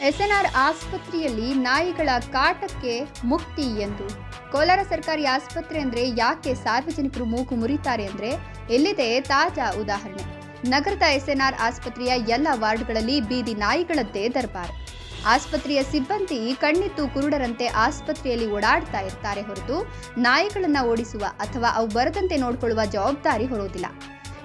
SNR ಆಸ್ಪತ್ರೆಯಲ್ಲಿ ನಾಯಿಗಳ ಕಾಟಕ್ಕೆ ಮುಕ್ತಿ ಎಂದು. ಕೋಲಾರ ಸರ್ಕಾರಿ ಆಸ್ಪತ್ರೆ ಅಂದ್ರೆ ಯಾಕೆ ಸಾರ್ವಜನಿಕರು ಮೂಗು ಮುರಿತಾರೆ ಅಂದ್ರೆ ಎಲ್ಲಿದೆ ತಾಜಾ ಉದಾಹರಣೆ. ನಗರದ ಎಸ್ಎನ್ಆರ್ ಆಸ್ಪತ್ರೆಯ ಎಲ್ಲ ವಾರ್ಡ್ಗಳಲ್ಲಿ ಬೀದಿ ನಾಯಿಗಳದ್ದೇ ದರ್ಬಾರ್. ಆಸ್ಪತ್ರೆಯ ಸಿಬ್ಬಂದಿ ಕಣ್ಣಿತ್ತು ಕುರುಡರಂತೆ ಆಸ್ಪತ್ರೆಯಲ್ಲಿ ಓಡಾಡ್ತಾ ಇರ್ತಾರೆ ಹೊರತು ನಾಯಿಗಳನ್ನು ಓಡಿಸುವ ಅಥವಾ ಅವು ಬರದಂತೆ ನೋಡಿಕೊಳ್ಳುವ ಜವಾಬ್ದಾರಿ ಹೊರೋದಿಲ್ಲ.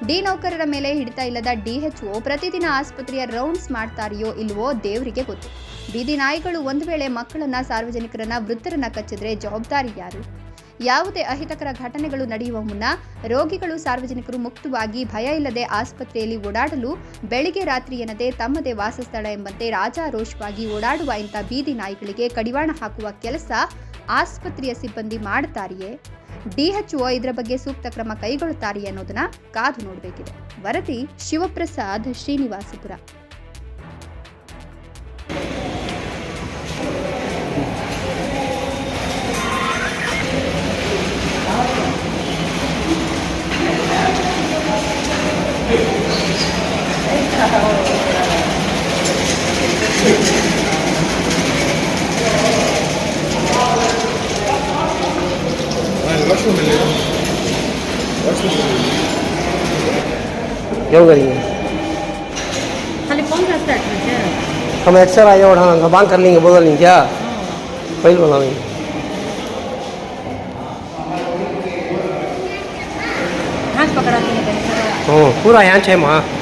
ಡಿ ನೌಕರರ ಮೇಲೆ ಹಿಡಿತಾ ಇಲ್ಲದ ಡಿಎಚ್ಒ ಪ್ರತಿದಿನ ಆಸ್ಪತ್ರೆಯ ರೌಂಡ್ಸ್ ಮಾಡ್ತಾರೆಯೋ ಇಲ್ವೋ ದೇವರಿಗೆ ಗೊತ್ತು. ಬೀದಿ ನಾಯಿಗಳು ಒಂದು ವೇಳೆ ಮಕ್ಕಳನ್ನ ಸಾರ್ವಜನಿಕರನ್ನ ವೃತ್ತರನ್ನ ಕಚ್ಚಿದ್ರೆ ಜವಾಬ್ದಾರಿ ಯಾರು? ಯಾವುದೇ ಅಹಿತಕರ ಘಟನೆಗಳು ನಡೆಯುವ ಮುನ್ನ ರೋಗಿಗಳು ಸಾರ್ವಜನಿಕರು ಮುಕ್ತವಾಗಿ ಭಯ ಇಲ್ಲದೆ ಆಸ್ಪತ್ರೆಯಲ್ಲಿ ಓಡಾಡಲು ಬೆಳಿಗ್ಗೆ ರಾತ್ರಿ ಎನ್ನದೆ ತಮ್ಮದೇ ವಾಸಸ್ಥಳ ಎಂಬಂತೆ ರಾಜಾರೋಷವಾಗಿ ಓಡಾಡುವ ಇಂಥ ಬೀದಿ ನಾಯಿಗಳಿಗೆ ಕಡಿವಾಣ ಹಾಕುವ ಕೆಲಸ ಆಸ್ಪತ್ರೆಯ ಸಿಬ್ಬಂದಿ ಮಾಡುತ್ತಾರೆಯೇ ಡಿಎಚ್ಒ ಇದರ ಬಗ್ಗೆ ಸೂಕ್ತ ಕ್ರಮ ಕೈಗೊಳ್ಳುತ್ತಾರೆ ಅನ್ನೋದನ್ನ ಕಾದು ನೋಡಬೇಕಿದೆ. ವರದಿ ಶಿವಪ್ರಸಾದ್ ಶ್ರೀನಿವಾಸಪುರ. क्यों करेंगे खाली कौन सा स्टार्ट है हम एक्सर आए और हाँ बांग कर लेंगे बोल लेंगे क्या पहले बनाएंगे हाथ पकड़ा के निकल हाँ पूरा यहाँ छः माह